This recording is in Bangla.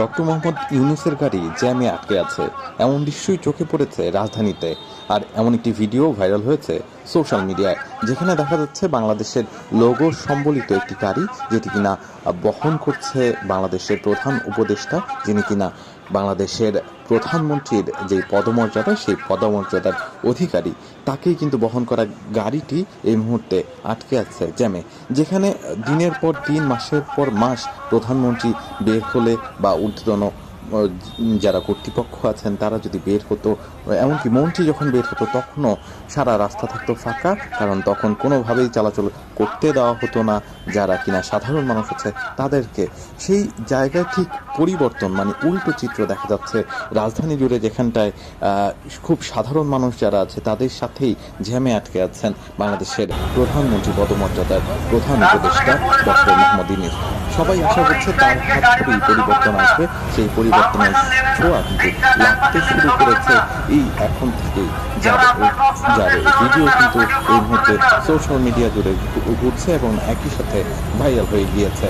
ডক্টর মোহাম্মদ ইউনুসের গাড়ি জ্যামে আটকে আছে। এমন দৃশ্যই চোখে পড়েছে রাজধানীতে। আর এমন একটি ভিডিও ভাইরাল হয়েছে সোশ্যাল মিডিয়ায়, যেখানে দেখা যাচ্ছে বাংলাদেশের লোগো সম্বলিত একটি গাড়ি, যেটি কিনা বহন করছে বাংলাদেশের প্রধান উপদেষ্টা, যিনি কিনা বাংলাদেশের প্রধানমন্ত্রীর যে পদমর্যাদা, সেই পদমর্যাদার অধিকারী, তাকেই কিন্তু বহন করা গাড়িটি এই মুহূর্তে আটকে আছে জ্যামে, যেখানে দিনের পর দিন, মাসের পর মাস প্রধানমন্ত্রী বের হলে বা ঊর্ধ্বতন যারা কর্তৃপক্ষ আছেন, তারা যদি বের হতো, এমনকি মন্ত্রী যখন বের হতো, তখনও সারা রাস্তা থাকতো ফাঁকা, কারণ তখন কোনোভাবেই চলাচল করতে দেওয়া হতো না। যারা কিনা সাধারণ মানুষ আছে, তাদেরকে সেই জায়গায় ঠিক পরিবর্তন মানে উল্টো চিত্র দেখা যাচ্ছে। রাজধানী জুড়ে যেখানটায় খুব সাধারণ মানুষ যারা আছে, তাদের সাথেই জ্যামে আটকে আছেন বাংলাদেশের প্রধানমন্ত্রী পদমর্যাদার প্রধান উপদেষ্টা ডক্টর মোহাম্মদ ইনিস সবাই আশা করছে তার হাত ধরেই পরিবর্তন আসবে। সেই পরিবর্তনের ছোঁয়া কিন্তু লাগতে শুরু করেছে এই এখন থেকেই যাবে ভিডিও কিন্তু এই মুহূর্তে সোশ্যাল মিডিয়া জুড়ে ঘুরছে এবং একই সাথে ভাইরাল হয়ে গিয়েছে।